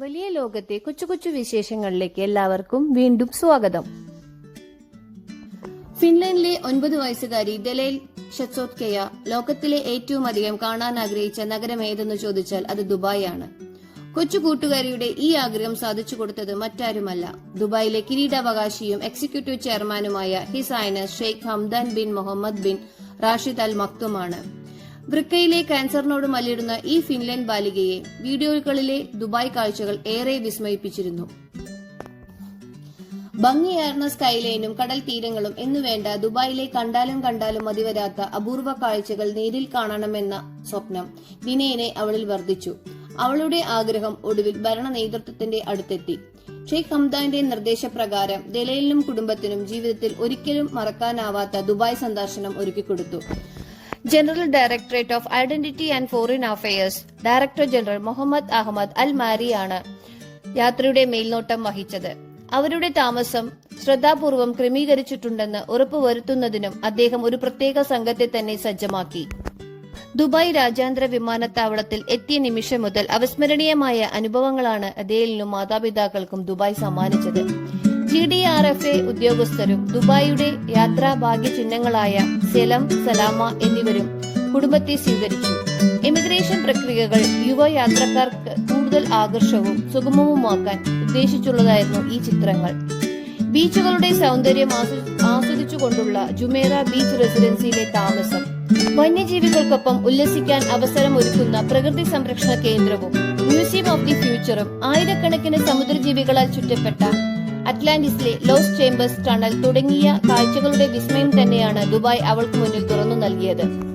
വലിയ ലോകത്തെ കൊച്ചു കൊച്ചു വിശേഷങ്ങളിലേക്ക് എല്ലാവർക്കും വീണ്ടും സ്വാഗതം. ഫിൻലൻഡിലെ ഒൻപത് വയസ്സുകാരി ദലൈൽ ഷച്ചോത്കയ ലോകത്തിലെ ഏറ്റവും അധികം കാണാൻ ആഗ്രഹിച്ച നഗരം ഏതെന്ന് ചോദിച്ചാൽ അത് ദുബായ് ആണ് കൊച്ചു കൂട്ടുകാരിയുടെ ഈ ആഗ്രഹം സാധിച്ചു കൊടുത്തത് മറ്റാരുമല്ല. ദുബായിലെ കിരീടാവകാശിയും എക്സിക്യൂട്ടീവ് ചെയർമാനുമായ his highness Sheikh Hamdan bin Mohammed bin Rashid Al മക്തുമാണ് വൃക്കയിലെ ക്യാൻസറിനോട് മല്ലിടുന്ന ഈ ഫിൻലൻഡ് ബാലികയെ വീഡിയോകളിലെ ദുബായ് കാഴ്ചകൾ ഏറെ വിസ്മയിപ്പിച്ചിരുന്നു. ഭംഗിയാർന്ന സ്കൈലൈനും കടൽ തീരങ്ങളും എന്നുവേണ്ട ദുബായിലെ കണ്ടാലും കണ്ടാലും മതിവരാത്ത അപൂർവ കാഴ്ചകൾ നേരിൽ കാണണമെന്ന സ്വപ്നം ദിനേനെ അവളിൽ വർദ്ധിച്ചു. അവളുടെ ആഗ്രഹം ഒടുവിൽ ഭരണ നേതൃത്വത്തിന്റെ അടുത്തെത്തി. ഷെയ്ഖ് ഹംദാന്റെ നിർദ്ദേശപ്രകാരം ദലയിലിനും കുടുംബത്തിനും ജീവിതത്തിൽ ഒരിക്കലും മറക്കാനാവാത്ത ദുബായ് സന്ദർശനം ഒരുക്കിക്കൊടുത്തു. General Directorate of Identity and Foreign Affairs Director General Mohammed Ahmed Al മാരിയാണ് യാത്രയുടെ മേൽനോട്ടം വഹിച്ചത്. അവരുടെ താമസം ശ്രദ്ധാപൂർവം ക്രമീകരിച്ചിട്ടുണ്ടെന്ന് ഉറപ്പുവരുത്തുന്നതിനും അദ്ദേഹം ഒരു പ്രത്യേക സംഘത്തെ തന്നെ സജ്ജമാക്കി. ദുബായ് രാജ്യാന്തര വിമാനത്താവളത്തിൽ എത്തിയ നിമിഷം മുതൽ അവസ്മരണീയമായ അനുഭവങ്ങളാണ് അദ്ദേഹത്തിനും മാതാപിതാക്കൾക്കും ദുബായ് സമ്മാനിച്ചത്. G D R F A ഉദ്യോഗസ്ഥരും ദുബായിയുടെ യാത്രാ ഭാഗ്യ ചിഹ്നങ്ങളായ സെലം സലാമ എന്നിവരും കുടുംബത്തെ സ്വീകരിച്ചു. എമിഗ്രേഷൻ പ്രക്രിയകൾ യുവ യാത്രക്കാർക്ക് കൂടുതൽ ആകർഷവും സുഗമവുമാക്കാൻ ഉദ്ദേശിച്ചുള്ളതായിരുന്നു ഈ ചിത്രങ്ങൾ. ബീച്ചുകളുടെ സൗന്ദര്യം ആസ്വദിച്ചുകൊണ്ടുള്ള ജുമേറ ബീച്ച് റെസിഡൻസിയിലെ താമസം. വന്യജീവികൾക്കൊപ്പം ഉല്ലസിക്കാൻ അവസരം ഒരുക്കുന്ന പ്രകൃതി സംരക്ഷണ കേന്ദ്രവും മ്യൂസിയം ഓഫ് ദി ഫ്യൂച്ചറും ആയിരക്കണക്കിന് സമുദ്രജീവികളാൽ ചുറ്റപ്പെട്ട അറ്റ്ലാന്റിസിലെ ലോസ് ചേംബേഴ്സ് ടണൽ തുടങ്ങിയ കാഴ്ചകളുടെ വിസ്മയം തന്നെയാണ് ദുബായ് അവൾക്ക് മുന്നിൽ തുറന്നു നൽകിയത്.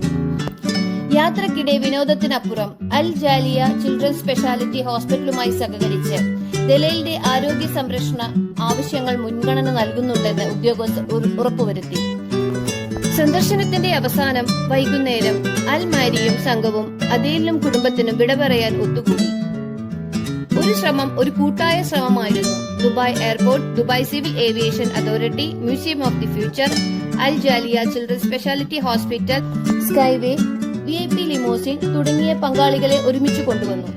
യാത്രക്കിടെ വിനോദത്തിനപ്പുറം അൽ ജാലിയ ചിൽഡ്രൻ സ്പെഷ്യാലിറ്റി ഹോസ്പിറ്റലുമായി സഹകരിച്ച് ദലയിലിന്റെ ആരോഗ്യ സംരക്ഷണ ആവശ്യങ്ങൾ മുൻഗണന നൽകുന്നുണ്ടെന്ന് ഉദ്യോഗസ്ഥർ ഉറ- ഉറപ്പുവരുത്തി. സന്ദർശനത്തിന്റെ അവസാനം വൈകുന്നേരം അൽ മാരിയും സംഘവും അതേലും കുടുംബത്തിനും വിട പറയാൻ ഒത്തുകൂടി. ഒരു ശ്രമം ഒരു കൂട്ടായ ശ്രമമായിരുന്നു. Dubai Airport Dubai Civil Aviation Authority Museum of the Future Al Jalila Children Speciality Hospital Skyway V I P limousine തുടങ്ങിയ പങ്കാളികളെ ഒരുമിച്ച് കൊണ്ടുവന്നു.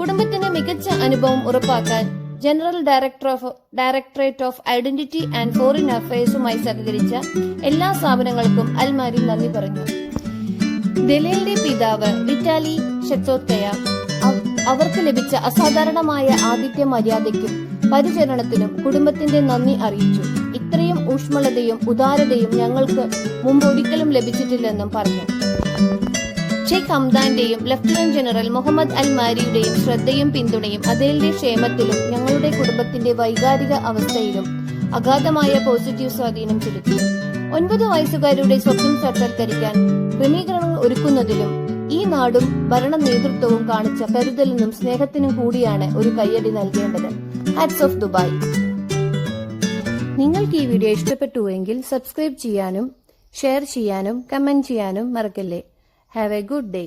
കുടുംബത്തിന് മികച്ച അനുഭവം ഉറപ്പാക്കാൻ general director of Directorate of Identity and Foreign അഫയേഴ്സുമായി സഹകരിച്ച എല്ലാ സ്ഥാപനങ്ങൾക്കും അൽമാരി നന്ദി പറഞ്ഞു. ദലയിലെ പിതാവ് വിറ്റാലി ഷെത്തോത്തയ അവർക്ക് ലഭിച്ച അസാധാരണമായ ആതിഥ്യ മര്യാദയ്ക്കും പരിചരണത്തിനും കുടുംബത്തിന്റെ നന്ദി അറിയിച്ചു. ഇത്രയും ഊഷ്മളതയും ഉദാരതയും ഞങ്ങൾക്ക് മുമ്പ് ഒരിക്കലും ലഭിച്ചിട്ടില്ലെന്നും പറഞ്ഞു. ഷെയ്ഖ് ഹംദാന്റെയും ലഫ്റ്റനന്റ് ജനറൽ മുഹമ്മദ് അൽ മാരിയുടെയും ശ്രദ്ധയും പിന്തുണയും അദ്ദേഹത്തിന്റെ ക്ഷേമത്തിലും ഞങ്ങളുടെ കുടുംബത്തിന്റെ വൈകാരിക അവസ്ഥയിലും അഗാധമായ പോസിറ്റീവ് സ്വാധീനം ചെലുത്തി. ഒൻപത് വയസ്സുകാരുടെ സ്വപ്നം സാക്ഷാത്കരിക്കാൻ ക്രമീകരണങ്ങൾ ഒരുക്കുന്നതിലും ഈ നാടും ഭരണ നേതൃത്വവും കാണിച്ച കരുതലിനും സ്നേഹത്തിനും കൂടിയാണ് ഒരു കയ്യടി നൽകേണ്ടത്. ഹാറ്റ്സ് ഓഫ് ദുബായ് നിങ്ങൾക്ക് ഈ വീഡിയോ ഇഷ്ടപ്പെട്ടുവെങ്കിൽ സബ്സ്ക്രൈബ് ചെയ്യാനും ഷെയർ ചെയ്യാനും കമന്റ് ചെയ്യാനും മറക്കല്ലേ. Have A good day